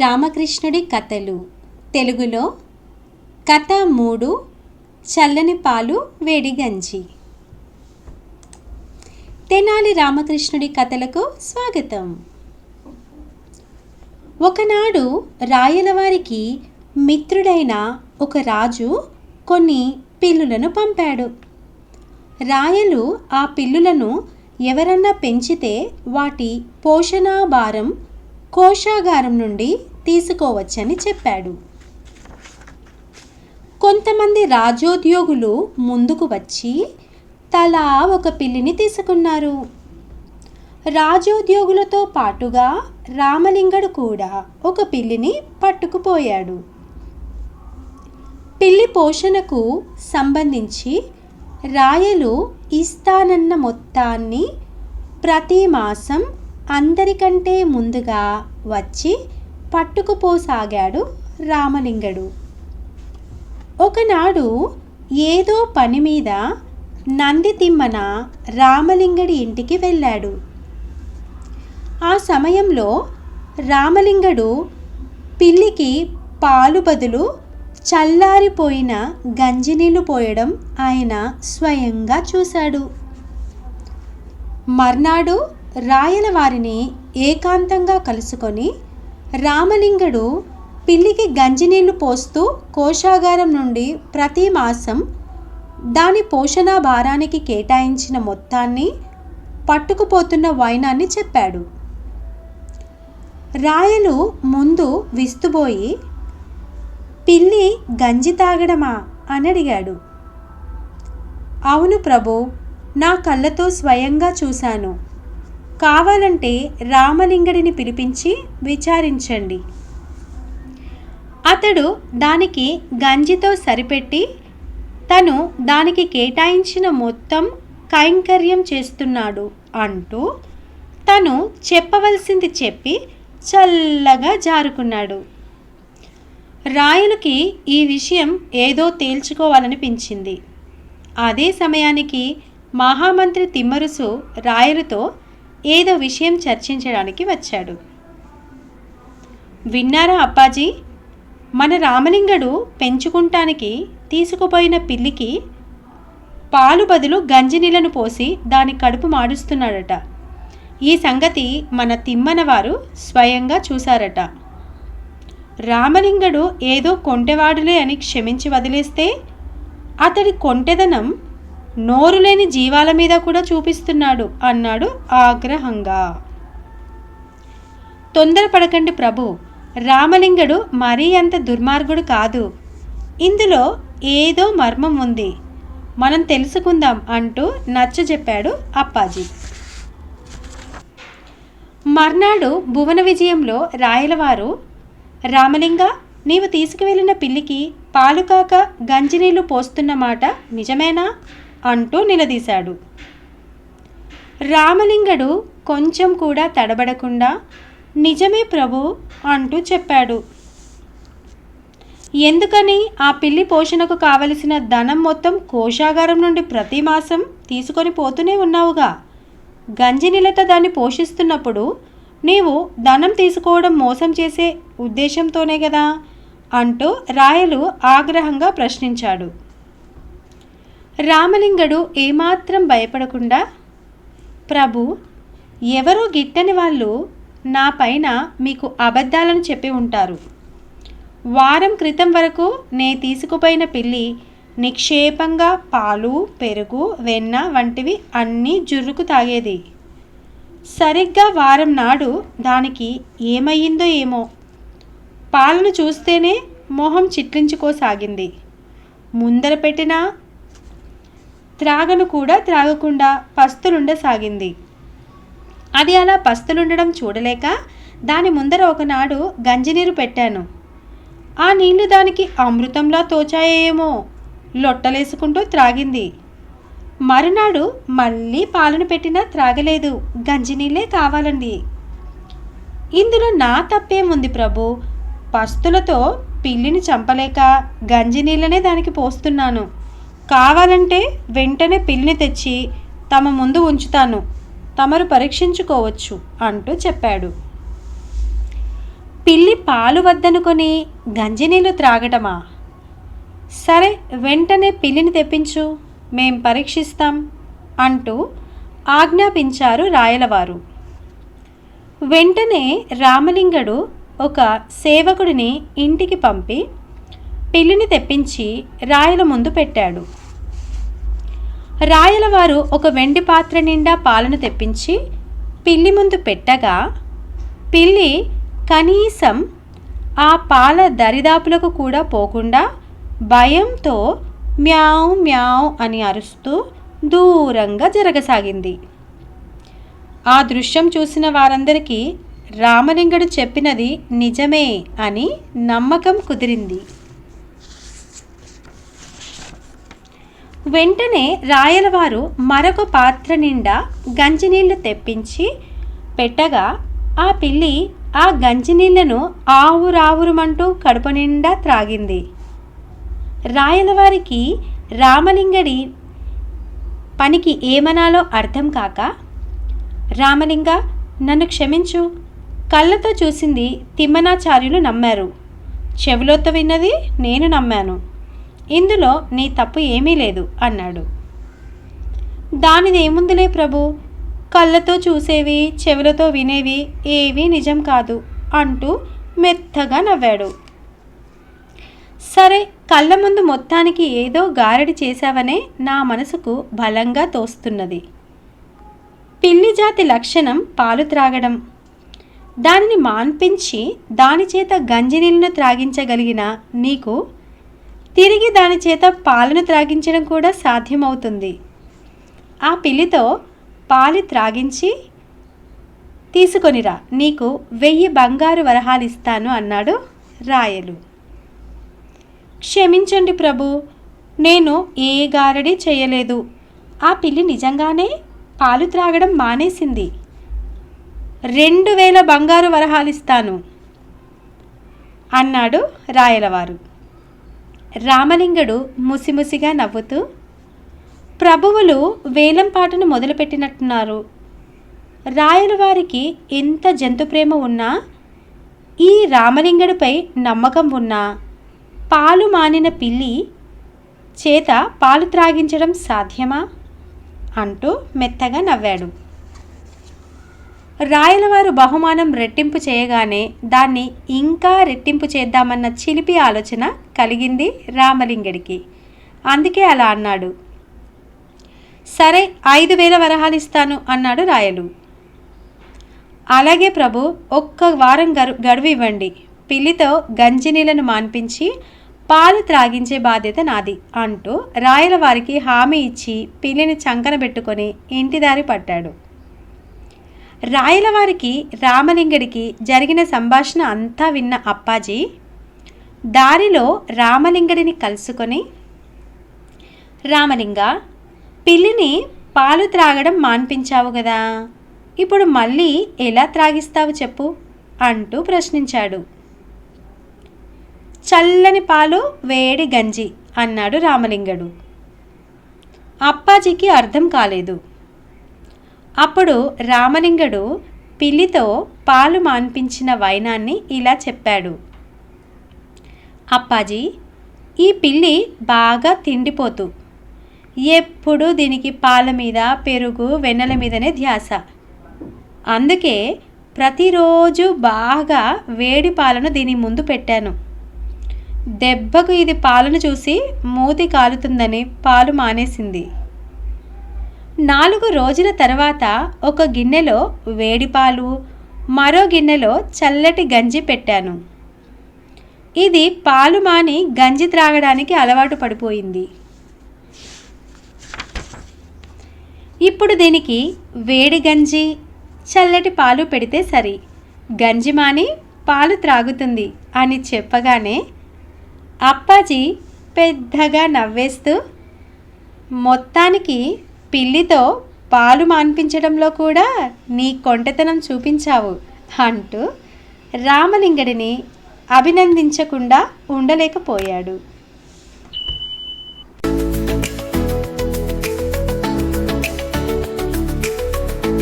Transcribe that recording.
రామకృష్ణుడి కథలు. తెలుగులో కథ మూడు చల్లని పాలు వేడి గంజి. తెనాలి రామకృష్ణుడి కథలకు స్వాగతం. ఒకనాడు రాయలవారికి మిత్రుడైన ఒక రాజు కొన్ని పిల్లులను పంపాడు. రాయలు ఆ పిల్లులను ఎవరన్నా పెంచితే వాటి పోషణాభారం కోశాగారం నుండి తీసుకోవచ్చని చెప్పాడు. కొంతమంది రాజోద్యోగులు ముందుకు వచ్చి తలా ఒక పిల్లిని తీసుకున్నారు. రాజోద్యోగులతో పాటుగా రామలింగడు కూడా ఒక పిల్లిని పట్టుకుపోయాడు. పిల్లి పోషణకు సంబంధించి రాయలు ఇస్తానన్న మొత్తాన్ని ప్రతి మాసం అందరికంటే ముందుగా వచ్చి పట్టుకుపోసాగాడు రామలింగడు. ఒకనాడు ఏదో పని మీద నంది తిమ్మన రామలింగడి ఇంటికి వెళ్ళాడు. ఆ సమయంలో రామలింగడు పిల్లికి పాలు బదులు చల్లారిపోయిన గంజినీళ్ళు పోయడం ఆయన స్వయంగా చూశాడు. మర్నాడు రాయల వారిని ఏకాంతంగా కలుసుకొని రామలింగుడు పిల్లికి గంజినీళ్ళు పోస్తూ కోశాగారం నుండి ప్రతి మాసం దాని పోషణ భారానికి కేటాయించిన మొత్తాన్ని పట్టుకుపోతున్న వైనాన్ని చెప్పాడు. రాయలు ముందు విస్తుబోయి పిల్లి గంజి తాగడమా అని అడిగాడు. అవును ప్రభు నా కళ్ళతో స్వయంగా చూశాను. కావాలంటే రామలింగడిని పిలిపించి విచారించండి. అతడు దానికి గంజితో సరిపెట్టి తను దానికి కేటాయించిన మొత్తం కైంకర్యం చేస్తున్నాడు అంటూ తను చెప్పవలసింది చెప్పి చల్లగా జారుకున్నాడు. రాయలకి ఈ విషయం ఏదో తేల్చుకోవాలనిపించింది. అదే సమయానికి మహామంత్రి తిమ్మరుసు రాయలతో ఏదో విషయం చర్చించడానికి వచ్చాడు. విన్నారా అప్పాజీ? మన రామలింగడు పెంచుకుంటానికి తీసుకుపోయిన పిల్లికి పాలు బదులు గంజినీళ్ళను పోసి దాని కడుపు మాడుస్తున్నాడట. ఈ సంగతి మన తిమ్మన వారు స్వయంగా చూశారట. రామలింగడు ఏదో కొంటెవాడులే అని క్షమించి వదిలేస్తే అతడి కొంటెదనం నోరు లేని జీవాల మీద కూడా చూపిస్తున్నాడు అన్నాడు ఆగ్రహంగా. తొందరపడకండి ప్రభు. రామలింగడు మరీ అంత దుర్మార్గుడు కాదు. ఇందులో ఏదో మర్మం ఉంది. మనం తెలుసుకుందాం అంటూ నచ్చ చెప్పాడు అప్పాజీ. మర్నాడు భువన విజయంలో రాయలవారు రామలింగ నీవు తీసుకువెళ్ళిన పిల్లికి పాలు కాక గంజినీళ్ళు పోస్తున్న మాట నిజమేనా? అంటూ నిలదీశాడు. రామలింగడు కొంచెం కూడా తడబడకుండా నిజమే ప్రభు అంటూ చెప్పాడు. ఎందుకని? ఆ పిల్లి పోషణకు కావలసిన ధనం మొత్తం కోశాగారం నుండి ప్రతి మాసం తీసుకొని పోతూనే ఉన్నావుగా. గంజినీలత దాన్ని పోషిస్తున్నప్పుడు నీవు ధనం తీసుకోవడం మోసం చేసే ఉద్దేశంతోనే కదా అంటూ రాయలు ఆగ్రహంగా ప్రశ్నించాడు. రామలింగడు ఏమాత్రం భయపడకుండా ప్రభు ఎవరో గిట్టని వాళ్ళు నా పైన మీకు అబద్ధాలను చెప్పి ఉంటారు. వారం క్రితం వరకు నే తీసుకుపోయిన పిల్లి నిక్షేపంగా పాలు పెరుగు వెన్న వంటివి అన్నీ జుర్రుకు తాగేది. సరిగ్గా వారం నాడు దానికి ఏమయ్యిందో ఏమో. పాలను చూస్తేనే మొహం చిట్లించుకోసాగింది. ముందర పెట్టిన త్రాగను కూడా త్రాగకుండా పస్తులుండసాగింది. అది అలా పస్తులుండడం చూడలేక దాని ముందర ఒకనాడు గంజినీరు పెట్టాను. ఆ నీళ్ళు దానికి అమృతంలా తోచాయేమో లొట్టలేసుకుంటూ త్రాగింది. మరునాడు మళ్ళీ పాలను పెట్టినా త్రాగలేదు. గంజినీళ్ళే కావాలండి. ఇందులో నా తప్పేముంది ప్రభు? పస్తులతో పిల్లిని చంపలేక గంజినీళ్ళనే దానికి పోస్తున్నాను. కావాలంటే వెంటనే పిల్లిని తెచ్చి తమ ముందు ఉంచుతాను. తమరు పరీక్షించుకోవచ్చు అంటూ చెప్పాడు. పిల్లి పాలు వద్దనుకొని గంజినీళ్ళు త్రాగటమా? సరే వెంటనే పిల్లిని తెప్పించు. మేం పరీక్షిస్తాం అంటూ ఆజ్ఞాపించారు రాయలవారు. వెంటనే రామలింగడు ఒక సేవకుడిని ఇంటికి పంపి పిల్లిని తెప్పించి రాయల ముందు పెట్టాడు. రాయలవారు ఒక వెండి పాత్ర నిండా పాలను తెప్పించి పిల్లి ముందు పెట్టగా పిల్లి కనీసం ఆ పాల దరిదాపులకు కూడా పోకుండా భయంతో మ్యావ్ మ్యావ్ అని అరుస్తూ దూరంగా జరగసాగింది. ఆ దృశ్యం చూసిన వారందరికీ రామలింగడు చెప్పినది నిజమే అని నమ్మకం కుదిరింది. వెంటనే రాయలవారు మరొక పాత్ర నిండా గంజినీళ్ళు తెప్పించి పెట్టగా ఆ పిల్లి ఆ గంజినీళ్ళను ఆవురావురుమంటూ కడుపు నిండా త్రాగింది. రాయలవారికి రామలింగడి పనికి ఏమనాలో అర్థం కాక రామలింగ నన్ను క్షమించు. కళ్ళతో చూసింది తిమ్మనాచార్యులు నమ్మారు. చెవిలోతో విన్నది నేను నమ్మాను. ఇందులో నీ తప్పు ఏమీ లేదు అన్నాడు. దానిదేముందిలే ప్రభు? కళ్ళతో చూసేవి చెవులతో వినేవి ఏవీ నిజం కాదు అంటూ మెత్తగా నవ్వాడు. సరే కళ్ళ ముందు మొత్తానికి ఏదో గారడి చేశావనే నా మనసుకు బలంగా తోస్తున్నది. పిల్లి జాతి లక్షణం పాలు త్రాగడం. దానిని మాన్పించి దాని చేత గంజినీళ్ళను త్రాగించగలిగిన నీకు తిరిగి దాని చేత పాలను త్రాగించడం కూడా సాధ్యమవుతుంది. ఆ పిల్లితో పాలు త్రాగించి తీసుకొనిరా నీకు వెయ్యి బంగారు వరహాలు ఇస్తాను అన్నాడు రాయలు. క్షమించండి ప్రభు నేను ఏ గారడి చేయలేదు. ఆ పిల్లి నిజంగానే పాలు త్రాగడం మానేసింది. రెండు వేల బంగారు వరహాలు ఇస్తాను అన్నాడు రాయలవారు. రామలింగడు ముసిముసిగా నవ్వుతూ ప్రభువులు వేలంపాటను మొదలుపెట్టినట్టున్నారు. రాయలవారికి ఎంత జంతు ప్రేమ ఉన్నా ఈ రామలింగడిపై నమ్మకం ఉన్నా పాలు మానిన పిల్లి చేత పాలు త్రాగించడం సాధ్యమా? అంటూ మెత్తగా నవ్వాడు. రాయలవారు బహుమానం రెట్టింపు చేయగానే దాన్ని ఇంకా రెట్టింపు చేద్దామన్న చిలిపి ఆలోచన కలిగింది రామలింగడికి. అందుకే అలా అన్నాడు. సరే ఐదు వేల వరహాలు ఇస్తాను అన్నాడు రాయలు. అలాగే ప్రభు ఒక్క వారం గరు గడువు ఇవ్వండి. పిల్లితో గంజినీళ్ళను మాన్పించి పాలు త్రాగించే బాధ్యత నాది అంటూ రాయల వారికి హామీ ఇచ్చి పిల్లిని చంకన పెట్టుకొని ఇంటిదారి పట్టాడు. రాయలవారికి రామలింగడికి జరిగిన సంభాషణ అంతా విన్న అప్పాజీ దారిలో రామలింగడిని కలుసుకొని రామలింగ పిల్లిని పాలు త్రాగడం మాన్పించావు కదా ఇప్పుడు మళ్ళీ ఎలా త్రాగిస్తావు చెప్పు అంటూ ప్రశ్నించాడు. చల్లని పాలు వేడి గంజి అన్నాడు రామలింగడు. అప్పాజీకి అర్థం కాలేదు. అప్పుడు రామలింగడు పిల్లితో పాలు మాన్పించిన వైనాన్ని ఇలా చెప్పాడు. అప్పాజీ ఈ పిల్లి బాగా తిండిపోతూ ఎప్పుడు దీనికి పాల మీద పెరుగు వెన్నెల మీదనే ధ్యాస. అందుకే ప్రతిరోజు బాగా వేడి పాలను దీని ముందు పెట్టాను. దెబ్బకు ఇది పాలను చూసి మూతి కాలుతుందని పాలు మానేసింది. నాలుగు రోజుల తర్వాత ఒక గిన్నెలో వేడి పాలు మరో గిన్నెలో చల్లటి గంజి పెట్టాను. ఇది పాలు మాని గంజి త్రాగడానికి అలవాటు పడిపోయింది. ఇప్పుడు దీనికి వేడి గంజి చల్లటి పాలు పెడితే సరి. గంజి మాని పాలు త్రాగుతుంది అని చెప్పగానే అప్పాజీ పెద్దగా నవ్వేస్తూ మొత్తానికి పిల్లితో పాలు మాన్పించడంలో కూడా నీ కొంటెతనం చూపించావు అంటూ రామలింగడిని అభినందించకుండా ఉండలేకపోయాడు.